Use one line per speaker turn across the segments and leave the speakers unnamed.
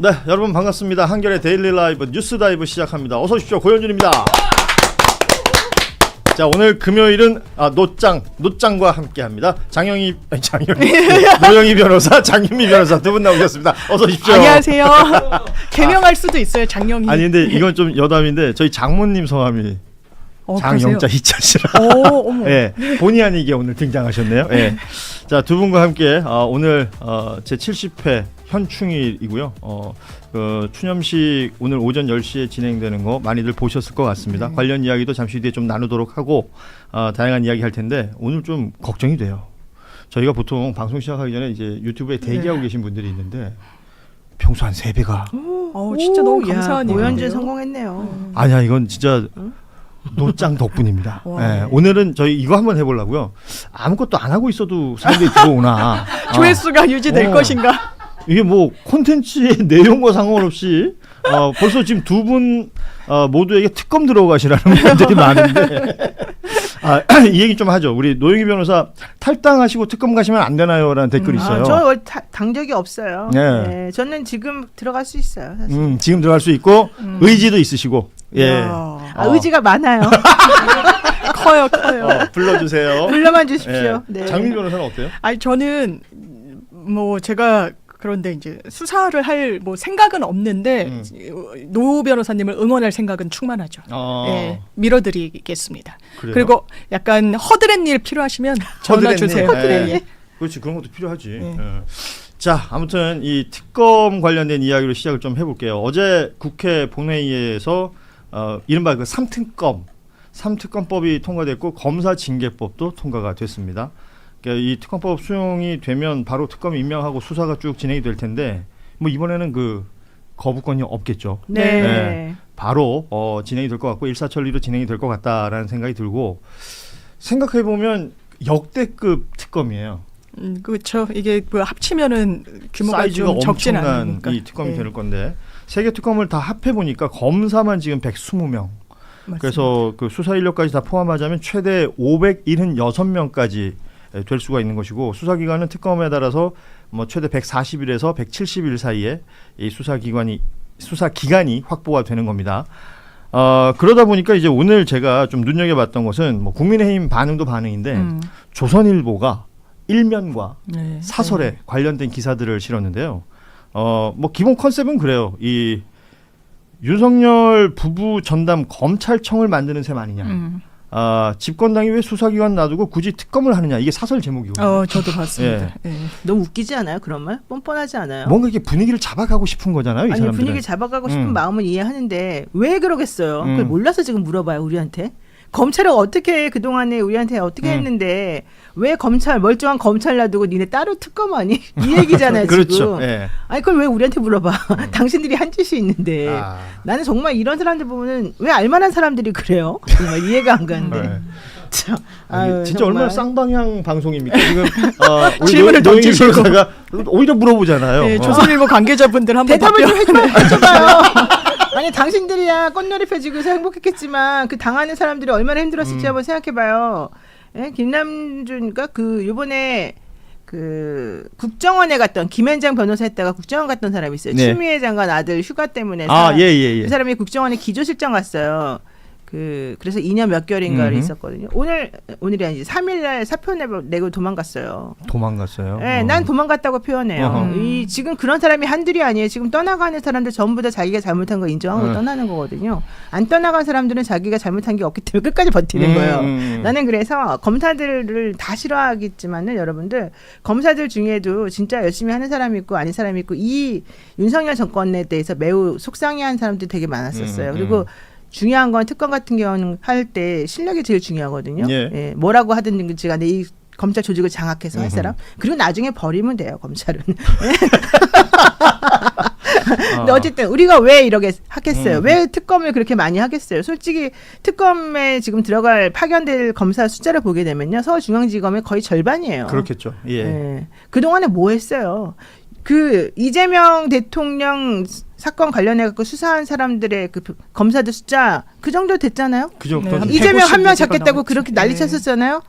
네, 여러분 반갑습니다. 한결의 데일리 라이브 뉴스 다이브 시작합니다. 어서 오십시오. 고현준입니다. 자, 오늘 금요일은 아, 노짱, 노짱과 함께 합니다. 장영희, 아니, 장영희, 노영희 변호사, 장윤미 변호사 두 분 나오셨습니다. 어서 오십시오.
안녕하세요. 개명할 수도 있어요, 장영희.
아니, 근데 이건 좀 여담인데 저희 장모님 성함이
어,
장영자
어머.
예, 본의 아니게 오늘 등장하셨네요. 예. 자, 두 분과 함께 어, 오늘 어, 제 70회 현충일이고요. 어, 그 추념식 오늘 오전 10시에 진행되는 거 많이들 보셨을 것 같습니다. 관련 이야기도 잠시 뒤에 좀 나누도록 하고 어, 다양한 이야기 할 텐데 오늘 좀 걱정이 돼요. 저희가 보통 방송 시작하기 전에 이제 유튜브에 대기하고 계신 분들이 있는데 평소 한 세배가
어, 진짜 너무
야,
감사한 일인데요.
성공했네요.
아니야 이건 진짜 노짱 덕분입니다.
와.
예, 오늘은 저희 이거 한번 해보려고요. 아무것도 안 하고 있어도 사람들이 들어오나. 어,
조회수가 유지될
어.
것인가?
이게 뭐 콘텐츠의 내용과 상관없이 어, 벌써 지금 두분 어, 모두에게 특검 들어가시라는 분들이 많은데 아, 이 얘기 좀 하죠. 우리 노영희 변호사 탈당하시고 특검 가시면 안 되나요?라는 댓글이 있어요.
아, 저 원래 다- 당적이 없어요.
네.
네, 저는 지금 들어갈 수 있어요. 사실.
음, 지금 들어갈 수 있고 의지도 있으시고 예.
야.
아,
어.
의지가 많아요.
커요, 커요.
어, 불러주세요.
불러만 주십시오.
예.
네.
장민 변호사는 어때요?
아니 저는 뭐 제가 그런데 이제 수사를 할 뭐 생각은 없는데
음.
노 변호사님을 응원할 생각은 충만하죠.
어,
예, 밀어드리겠습니다.
그래요?
그리고 약간 허드렛 일 필요하시면 전화
허드렛일.
주세요.
예.
예.
그렇지 그런 것도 필요하지.
네.
예. 자 아무튼 이 특검 관련된 이야기로 시작을 좀 해볼게요. 어제 국회 본회의에서 어, 이른바 그 삼특검 삼특검법이 통과됐고 검사 징계법도 통과가 됐습니다. 그러니까 이 특검법 수용이 되면 바로 특검 임명하고 수사가 쭉 진행이 될 텐데 뭐 이번에는 그 거부권이 없겠죠.
네.
네. 바로 어, 진행이 될 것 같고 일사천리로 진행이 될 것 같다라는 생각이 들고 생각해 보면 역대급 특검이에요.
음, 그렇죠. 이게 뭐 합치면은 규모가 좀 적진 않으니까.
이 특검이
예,
될 건데 세계 특검을 다 합해 보니까 검사만 지금 120명.
맞습니다.
그래서 그 수사 인력까지 다 포함하자면 최대 576명까지 될 수가 있는 것이고 수사 기간은 특검에 따라서 뭐 최대 140일에서 170일 사이에 이 수사 기관이 수사 기간이 확보가 되는 겁니다. 어, 그러다 보니까 이제 오늘 제가 좀 눈여겨봤던 것은 뭐 국민의힘 반응도 반응인데
음,
조선일보가 일면과
네.
사설에 관련된 기사들을 실었는데요. 어, 뭐 기본 컨셉은 그래요. 이 윤석열 부부 전담 검찰청을 만드는 셈 아니냐.
음.
아, 집권당이 왜 수사기관 놔두고 굳이 특검을 하느냐. 이게 사설 제목이거든요.
어, 저도 봤습니다. 예.
너무 웃기지 않아요? 그런 말? 뻔뻔하지 않아요?
뭔가 이렇게 분위기를 잡아가고 싶은 거잖아요. 이
아니
사람들은.
분위기 잡아가고 싶은
음.
마음은 이해하는데 왜 그러겠어요? 그걸
음.
몰라서 지금 물어봐요 우리한테. 검찰을 어떻게 그 동안에 우리한테 어떻게
음.
했는데 왜 검찰 멀쩡한 검찰 놔두고 니네 따로 특검하니 이 얘기잖아요
그렇죠.
지금.
예.
아니 그걸 왜 우리한테 물어봐? 당신들이 한 짓이 있는데.
아,
나는 정말 이런 사람들 보면은 왜 알만한 사람들이 그래요? 정말 이해가 안 가는데.
네.
참,
아니,
아유,
진짜
정말.
얼마나 쌍방향 방송입니까? 지금 어,
질문을 던지시고.
오히려 물어보잖아요.
예,
어.
조선일보 관계자분들 한번
대답을. 좀 해줘, 해줘봐요. 아니 당신들이야 꽃놀이펴지고서 행복했겠지만 그 당하는 사람들이 얼마나 힘들었을지
음.
한번 생각해봐요. 예? 김남준가 그 요번에 그 국정원에 갔던 김현장 변호사 했다가 국정원 갔던 사람이 있어요.
네.
추미애 장관 아들 휴가 때문에
아, 예, 예, 예.
그 사람이 국정원에 기조실장 갔어요. 그 그래서 2년 몇 개월인가를
음흠.
있었거든요. 오늘 오늘이 아니지 3일날 사표 내고, 내고 도망갔어요.
도망갔어요.
네,
어.
난 도망갔다고 표현해요.
어허.
이 지금 그런 사람이 한둘이 아니에요. 지금 떠나가는 사람들 전부 다 자기가 잘못한 거 인정하고
음.
떠나는 거거든요. 안 떠나간 사람들은 자기가 잘못한 게 없기 때문에 끝까지 버티는
음,
거예요.
음.
나는 그래서 검사들을 다 싫어하겠지만은 여러분들 검사들 중에도 진짜 열심히 하는 사람 이 있고 아닌 사람 이 있고 이 윤석열 정권에 대해서 매우 속상해한 사람들이 되게 많았었어요.
음,
그리고
음.
중요한 건 특검 같은 경우는 할 때 실력이 제일 중요하거든요.
예.
뭐라고 하든지 간에 이 검찰 조직을 장악해서 할. 사람. 그리고 나중에 버리면 돼요, 검찰은.
아.
근데 어쨌든 우리가 왜 이렇게 하겠어요?
음.
왜 특검을 그렇게 많이 하겠어요? 솔직히 특검에 지금 들어갈 파견될 검사 숫자를 보게 되면요. 서울중앙지검의 거의 절반이에요.
그렇겠죠. 예.
예. 그 동안에 뭐 했어요? 그 이재명 대통령 사건 관련해 갖고 수사한 사람들의 그 검사들 숫자 그 정도 됐잖아요.
그 정도
네, 한
네,
이재명
한명150
잡겠다고. 그렇게 난리
네.
쳤었잖아요.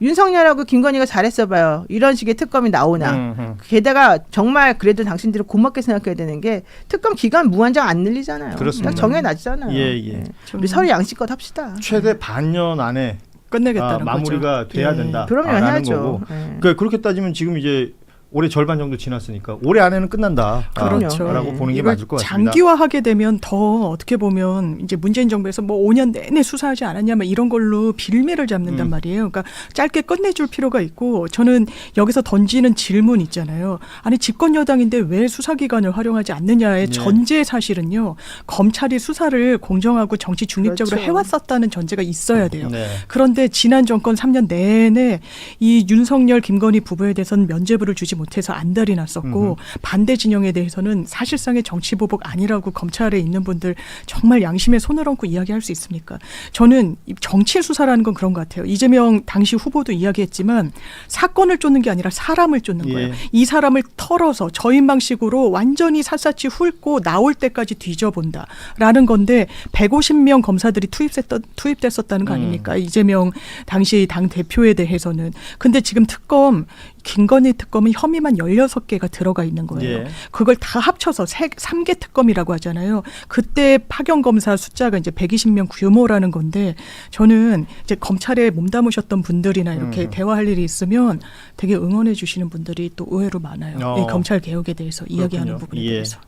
윤석열하고 김건희가 잘했어 봐요. 이런 식의 특검이 나오나.
음, 음.
게다가 정말 그래도 당신들은 고맙게 생각해야 되는 게 특검 기간 무한정 안 늘리잖아요.
그렇습니다.
딱 정해놨잖아요.
예, 예.
저는
우리 서로 양심껏 합시다.
최대 반년 안에
끝내겠다는
아, 마무리가
거죠.
돼야
예.
된다.
그러면
아,
해야죠.
거고.
예.
그러니까 그렇게 따지면 지금 이제 올해 절반 정도 지났으니까 올해 안에는 끝난다.
그렇죠.
아, 라고
예.
보는 게 맞을 것 같습니다.
장기화하게 되면 더 어떻게 보면 이제 문재인 정부에서 뭐 5년 내내 수사하지 않았냐 막 이런 걸로 빌미를 잡는단
음.
말이에요. 그러니까 짧게 끝내줄 필요가 있고 저는 여기서 던지는 질문 있잖아요. 아니 집권 여당인데 왜 수사기관을 활용하지 않느냐의
네.
전제 사실은요. 검찰이 수사를 공정하고 정치 중립적으로
그렇죠.
해왔었다는 전제가 있어야 돼요.
네.
그런데 지난 정권 3년 내내 이 윤석열 김건희 부부에 대해서는 면죄부를 주지 못 해서 안달이 났었고 반대 진영에 대해서는 사실상의 정치 보복 아니라고 검찰에 있는 분들 정말 양심에 손을 얹고 이야기할 수 있습니까? 저는 이 정치 수사라는 건 그런 것 같아요. 이재명 당시 후보도 이야기했지만 사건을 쫓는 게 아니라 사람을 쫓는
예.
거예요. 이 사람을 털어서 저인 방식으로 완전히 샅샅이 훑고 나올 때까지 뒤져본다라는 건데 150명 검사들이 투입됐던 투입됐었다는 거
음.
아닙니까? 이재명 당시 당 대표에 대해서는 근데 지금 특검 김건희 특검은 혐의만 16개가 들어가 있는 거예요.
예.
그걸 다 합쳐서 세, 3개 특검이라고 하잖아요. 그때 파견 검사 숫자가 이제 120명 규모라는 건데 저는 이제 검찰에 몸담으셨던 분들이나 이렇게
음.
대화할 일이 있으면 되게 응원해 주시는 분들이 또 의외로 많아요.
어.
이 검찰 개혁에 대해서 이야기하는. 부분에
예.
대해서.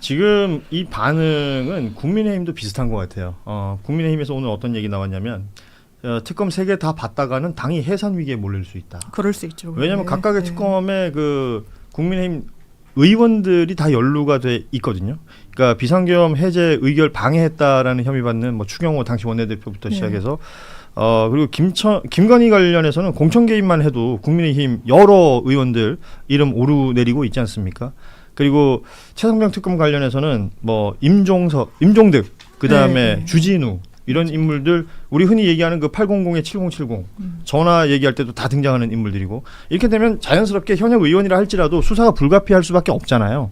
지금 이 반응은 국민의힘도 비슷한 것 같아요. 어, 국민의힘에서 오늘 어떤 얘기 나왔냐면 어, 특검 세 개 다 받다가는 당이 해산 위기에 몰릴 수 있다.
그럴 수 있죠.
왜냐하면
네.
각각의
네.
특검에 그 국민의힘 의원들이 다 연루가 돼 있거든요. 그러니까 비상계엄 해제 의결 방해했다라는 혐의 받는 뭐 추경호 당시 원내대표부터
네.
시작해서 어 그리고 김천 김건희 관련해서는 공천 개입만 해도 국민의힘 여러 의원들 이름 오르내리고 있지 않습니까? 그리고 최성병 특검 관련해서는 뭐 임종석, 임종득, 그 다음에
네.
주진우 이런 인물들 우리 흔히 얘기하는 그 800에 7070
음.
전화 얘기할 때도 다 등장하는 인물들이고 이렇게 되면 자연스럽게 현역 의원이라 할지라도 수사가 불가피할 수밖에 없잖아요.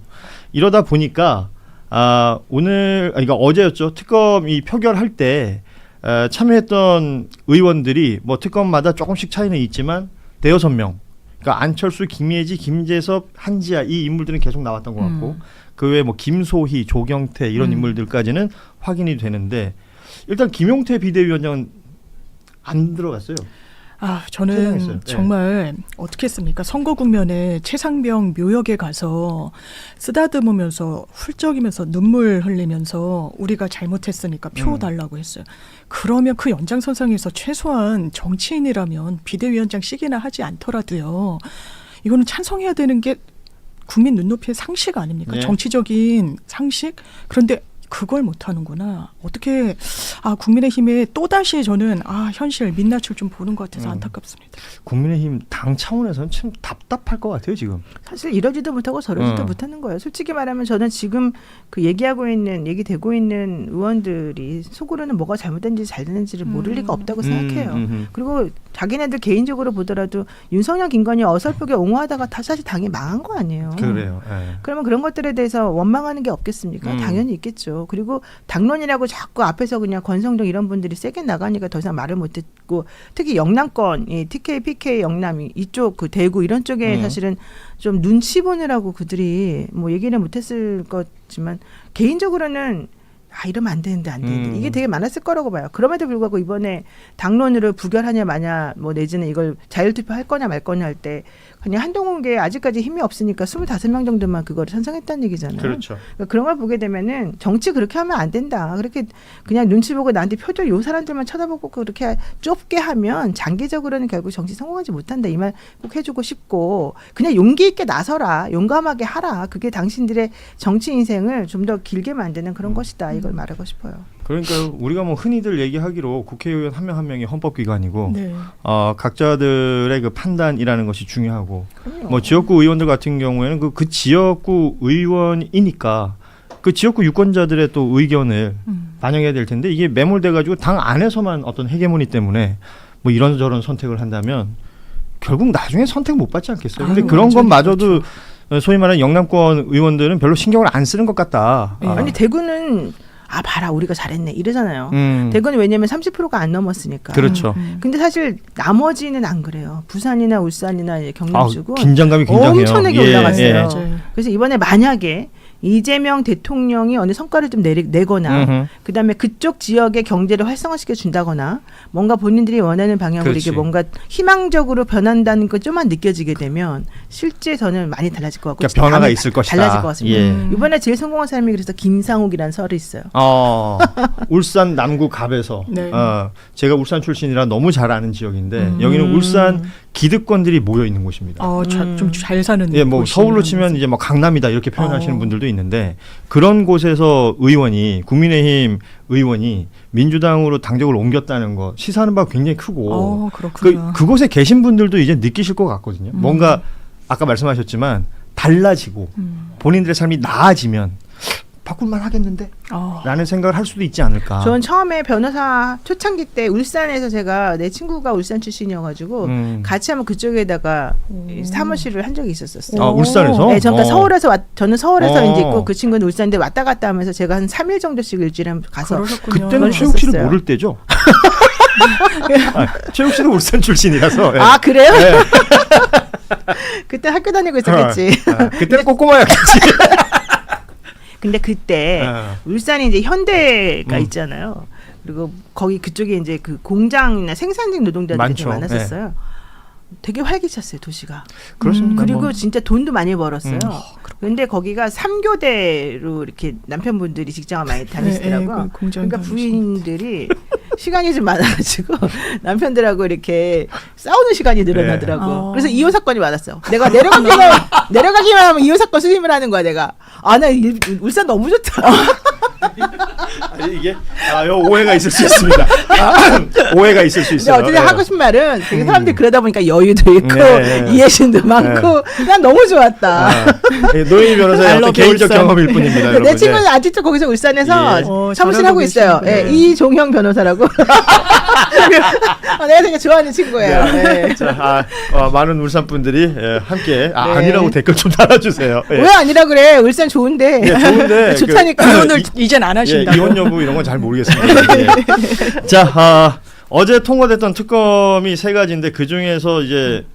이러다 보니까 아 오늘 아니, 그러니까 어제였죠 특검 이 표결할 때 에, 참여했던 의원들이 뭐 특검마다 조금씩 차이는 있지만 대여섯 명. 그러니까 안철수, 김예지, 김재섭, 한지아 이 인물들은 계속 나왔던 것 같고
음.
그 외에 뭐 김소희, 조경태 이런
음.
인물들까지는 확인이 되는데 일단 김용태 비대위원장은 안 들어갔어요.
아,
퇴장했어요.
저는
네.
정말 어떻게 했습니까? 선거 국면에 최상병 묘역에 가서 쓰다듬으면서 훌쩍이면서 눈물 흘리면서 우리가 잘못했으니까 표
음.
달라고 했어요. 그러면 그 연장선상에서 최소한 정치인이라면 비대위원장씩이나 하지 않더라도요. 이거는 찬성해야 되는 게 국민 눈높이의 상식 아닙니까?
네.
정치적인 상식? 그런데 그걸 못 하는구나. 어떻게 아 국민의힘에 또 다시 저는 아 현실 민낯을 좀 보는 것 같아서
음.
안타깝습니다.
국민의힘 당 차원에서는 참 답답할 것 같아요 지금.
사실 이러지도 못하고 저러지도
어.
못하는 거예요. 솔직히 말하면 저는 지금 그 얘기하고 있는 얘기되고 있는 의원들이 속으로는 뭐가 잘못된지 잘 되는지를 모를
음.
리가 없다고 생각해요.
음, 음, 음.
그리고 자기네들 개인적으로 보더라도 윤석열, 김건희 어설프게 옹호하다가 다 사실 당이 망한 거 아니에요.
그래요. 예.
그러면 그런 것들에 대해서 원망하는 게 없겠습니까?
음.
당연히 있겠죠. 그리고 당론이라고 자꾸 앞에서 그냥 권성동 이런 분들이 세게 나가니까 더 이상 말을 못 듣고 특히 영남권, 이 TK, PK 영남이 이쪽 그 대구 이런 쪽에
음.
사실은 좀 눈치 보느라고 그들이 뭐 얘기는 못했을 거지만 개인적으로는 아 이러면 안 되는데 안 되는데
음.
이게 되게 많았을 거라고 봐요. 그럼에도 불구하고 이번에 당론으로 부결하냐 마냐 뭐 내지는 이걸 자율투표 할 거냐 말 거냐 할 때 그냥 한동훈계 아직까지 힘이 없으니까 25명 정도만 그거를 찬성했다는 얘기잖아요.
그렇죠.
그러니까 그런 걸 보게 되면은 정치 그렇게 하면 안 된다. 그렇게 그냥 눈치 보고 나한테 표절 요 사람들만 쳐다보고 그렇게 좁게 하면 장기적으로는 결국 정치 성공하지 못한다. 이 말 꼭 해주고 싶고 그냥 용기 있게 나서라. 용감하게 하라. 그게 당신들의 정치 인생을 좀 더 길게 만드는 그런 것이다. 이걸 말하고 싶어요.
그러니까 우리가 뭐 흔히들 얘기하기로 국회의원 한 명 한 명이 헌법기관이고
네.
어, 각자들의 그 판단이라는 것이 중요하고
그럼요.
뭐 지역구 의원들 같은 경우에는 그, 그 지역구 의원이니까 그 지역구 유권자들의 또 의견을
음.
반영해야 될 텐데 이게 매몰돼 가지고 당 안에서만 어떤 헤게모니 때문에 뭐 이런저런 선택을 한다면 결국 나중에 선택 못 받지 않겠어요. 근데
아유,
그런 것마저도
그렇죠.
어, 소위 말하는 영남권 의원들은 별로 신경을 안 쓰는 것 같다.
예.
아,
아니 대구는 아 봐라 우리가 잘했네 이러잖아요.
음.
대구는 왜냐면 30%가 안 넘었으니까.
그렇죠.
음.
근데 사실 나머지는 안 그래요. 부산이나 울산이나 경남
아,
쪽은
긴장감이 굉장해요.
엄청나게
예,
올라갔어요.
예.
그래서 이번에 만약에 이재명 대통령이 어느 성과를 좀 내리, 내거나
음흠.
그다음에 그쪽 지역의 경제를 활성화시켜 준다거나 뭔가 본인들이 원하는 방향으로
그렇지.
이게 뭔가 희망적으로 변한다는 것 좀만 느껴지게 되면 실제 저는 많이 달라질 것 같고
그러니까 변화가 있을 것이다.
달라질 것 같습니다.
예.
음.
이번에 제일 성공한 사람이 그래서 김상욱이라는 설이 있어요.
어, 울산 남구 갑에서
네.
어, 제가 울산 출신이라 너무 잘 아는 지역인데
음.
여기는 울산 기득권들이 모여 있는 곳입니다.
어,
음.
좀잘 사는
예, 뭐 서울로 치면 이제 뭐 강남이다 이렇게 표현하시는
어.
분들도 있는데 그런 곳에서 의원이 국민의힘 의원이 민주당으로 당적을 옮겼다는 거 시사하는 바가 굉장히 크고
어,
그. 그곳에 계신 분들도 이제 느끼실 것 같거든요.
음.
뭔가 아까 말씀하셨지만 달라지고
음.
본인들의 삶이 나아지면 바꿀만 하겠는데?
어.
라는 생각을 할 수도 있지 않을까.
전 처음에 변호사 초창기 때 울산에서 제가 내 친구가 울산 출신이어가지고
음.
같이 한번 그쪽에다가
음.
사무실을 한 적이 있었었어요.
아, 울산에서?
네, 저 그러니까
어.
서울에서 왔, 저는 서울에서
어.
이제 있고 그 친구는 울산인데 왔다 갔다 하면서 제가 한 3일 정도씩 일주일에 한번 가서
그러셨군요.
그때는 최욱 씨를. 모를 때죠. 아, 최욱 씨는 울산 출신이라서. 예.
아 그래요?
예.
그때 학교 다니고 있었겠지.
아, 그때는 꼬꼬마였겠지.
근데 그때
아.
울산이 이제 현대가
음.
있잖아요. 그리고 거기 그쪽에 이제 그 공장이나 생산직 노동자들이
많죠. 네.
좀 많았었어요. 되게 활기찼어요 도시가.
그렇습니다.
그리고
뭐.
진짜 돈도 많이 벌었어요.
음.
근데 거기가 삼교대로 이렇게 남편분들이 직장을 많이 다니시더라고요.
예, 그 공장
그러니까. 부인들이 시간이 좀 많아가지고 남편들하고 이렇게 싸우는 시간이 늘어나더라고.
네. 어.
그래서 이혼 사건이 많았어. 내가 내려가기만 내려가기만 하면 이혼 사건 수임을 하는 거야 내가. 아 나 울산 너무 좋다.
아니, 이게 아, 요 오해가 있을 수 있습니다. 아, 오해가 있을 수
근데
있어요.
어쨌든
예.
하고 싶은 말은 되게 사람들이 그러다 보니까 여유도 있고
네.
이해심도 많고 난 너무 좋았다.
아, 예, 노인희 변호사의
I
어떤
love
개인적
울산.
경험일 뿐입니다.
내
여러분.
친구는
예.
아직도 거기서 울산에서
예.
어,
사무실
잘하고
하고 있어요. 예,
계시는데.
이종형 변호사라고. 아, 내가 되게 좋아하는 친구예요. 예.
자, 아, 어, 많은 울산 분들이 예, 함께 아,
네.
아니라고 댓글 좀 달아주세요. 예.
왜 아니라 그래? 울산 좋은데.
예, 좋은데
좋다니까.
그-
이혼을 이젠 안
예,
하신다.
이혼 여부 이런 건 잘 모르겠습니다. 예. 자, 아, 어제 통과됐던 특검이 세 가지인데 그 중에서 이제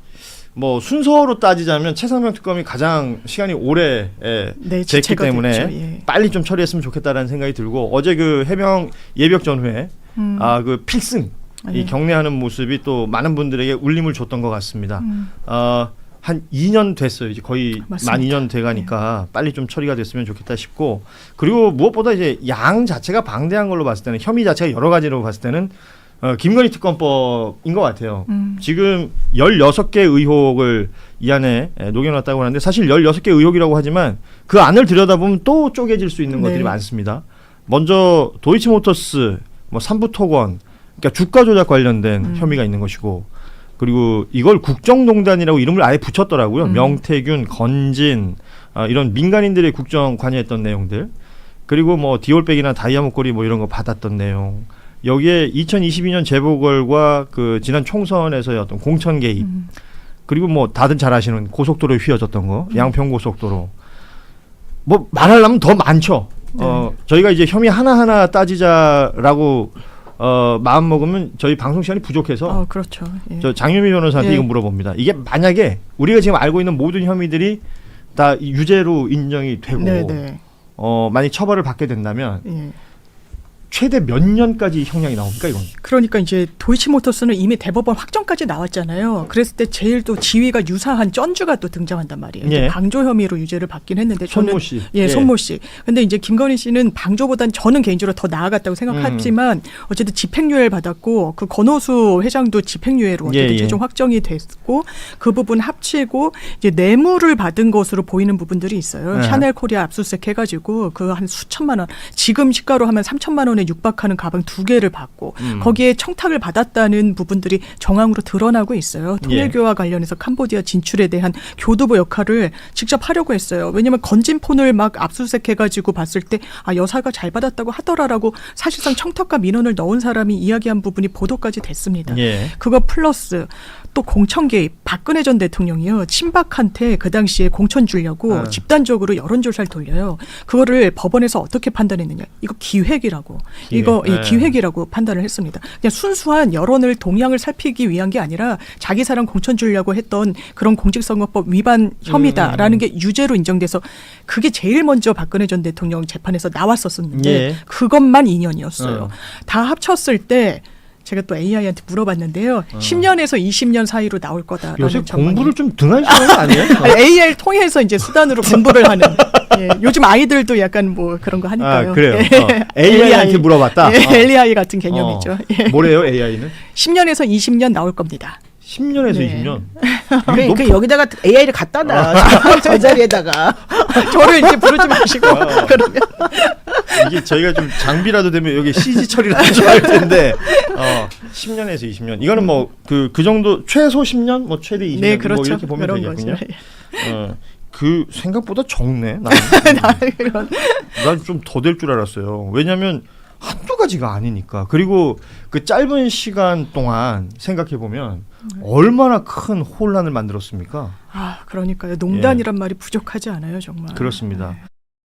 뭐 순서로 따지자면 최상병 특검이 가장 시간이 오래 예,
네,
됐기 때문에
됐죠, 예.
빨리 좀 처리했으면 좋겠다라는 생각이 들고 어제 그 해병 예벽 전후에
음.
아그 필승 이
예.
경례하는 모습이 또 많은 분들에게 울림을 줬던 것 같습니다.
음.
어, 한 2년 됐어요. 이제 거의
맞습니다.
만 2년 돼가니까 빨리 좀 처리가 됐으면 좋겠다 싶고 그리고 무엇보다 이제 양 자체가 방대한 걸로 봤을 때는 혐의 자체가 여러 가지로 봤을 때는 어, 김건희 특검법인 것 같아요.
음.
지금 16개 의혹을 이 안에 에, 녹여놨다고 하는데 사실 16개 의혹이라고 하지만 그 안을 들여다보면 또 쪼개질 수 있는
네.
것들이 많습니다. 먼저 도이치모터스, 뭐 삼부토건, 그러니까 주가 조작 관련된
음.
혐의가 있는 것이고 그리고 이걸 국정농단이라고 이름을 아예 붙였더라고요.
음.
명태균, 건진 아, 이런 민간인들의 국정 관여했던 내용들 그리고 뭐 디올백이나 다이아 목걸이 뭐 이런 거 받았던 내용 여기에 2022년 재보궐과 그 지난 총선에서의 어떤 공천 개입
음.
그리고 뭐 다들 잘 아시는 고속도로에 휘어졌던 거
음.
양평 고속도로 뭐 말하려면 더 많죠.
네.
어 저희가 이제 혐의 하나 하나 따지자라고 어 마음 먹으면 저희 방송 시간이 부족해서
어, 그렇죠. 예.
저 장유미 변호사한테
예.
이거 물어봅니다. 이게 만약에 우리가 지금 알고 있는 모든 혐의들이 다 유죄로 인정이 되고
네, 네.
어 만약 처벌을 받게 된다면
예.
최대 몇 년까지 형량이 나옵니까 이건?
그러니까 이제 도이치모터스는 이미 대법원 확정까지 나왔잖아요. 그랬을 때 제일 또 지위가 유사한 쩐주가 또 등장한단 말이에요.
예.
방조 혐의로 유죄를 받긴 했는데 저는
손모 씨.
예, 손모 씨. 근데 이제 김건희 씨는 방조보단 저는 개인적으로 더 나아갔다고 생각하지만 어쨌든 집행유예를 받았고 그 권오수 회장도 집행유예로
예,
어쨌든
예.
최종 확정이 됐고 그 부분 합치고 이제 뇌물을 받은 것으로 보이는 부분들이 있어요.
네.
샤넬 코리아 압수수색 해가지고 그 한 수천만 원 지금 시가로 하면 삼천만 원은 원에 육박하는 가방 두 개를 받고
음.
거기에 청탁을 받았다는 부분들이 정황으로 드러나고 있어요.
예.
통일교와 관련해서 캄보디아 진출에 대한 교두보 역할을 직접 하려고 했어요. 왜냐하면 건진 폰을 막 압수수색해가지고 봤을 때 아 여사가 잘 받았다고 하더라라고 사실상 청탁과 민원을 넣은 사람이 이야기한 부분이 보도까지 됐습니다.
예.
그거 플러스 또 공천 개입 박근혜 전 대통령이요 친박한테 그 당시에 공천 주려고
아.
집단적으로 여론조사를 돌려요 그거를 법원에서 어떻게 판단했느냐 이거 기획이라고
기획.
이거 예,
네.
기획이라고 판단을 했습니다 그냥 순수한 여론을 동향을 살피기 위한 게 아니라 자기 사람 공천 주려고 했던 그런 공직선거법 위반 혐의다라는
음.
게 유죄로 인정돼서 그게 제일 먼저 박근혜 전 대통령 재판에서 나왔었었는데
예.
그것만 2년이었어요
어.
다 합쳤을 때 제가 또 AI한테 물어봤는데요. 10년에서 20년 사이로 나올 거다라는
요새
전망이.
공부를 좀 등한시하는 거 아니에요?
아니, AI를 통해서 이제 수단으로 공부를 하는. 예, 요즘 아이들도 약간 뭐 그런 거 하니까요.
아, 그래요.
예.
어, AI한테 물어봤다.
예,
어.
AI 같은 개념이죠.
어.
예.
뭐래요, AI는?
10년에서 20년 나올 겁니다.
10년에서
네.
20년.
그, 그 여기다가 AI를 갖다 놔. 저 자리에다가.
저를 이제 부르지 마시고
어.
그러면
이게 저희가 좀 장비라도 되면 여기 CG 처리라도 좀 할 텐데 어, 10년에서 20년. 이거는 뭐 그 그 정도 최소 10년, 뭐 최대 20년
네,
뭐
그렇죠.
이렇게 보면
그런
되겠군요.
거죠.
어, 그 생각보다 적네.
그런
난좀 더 될 줄 알았어요. 왜냐하면 한두 가지가 아니니까. 그리고 그 짧은 시간 동안 생각해 보면 얼마나 큰 혼란을 만들었습니까?
아, 그러니까요. 농단이란 말이 부족하지 않아요, 정말.
그렇습니다.
네.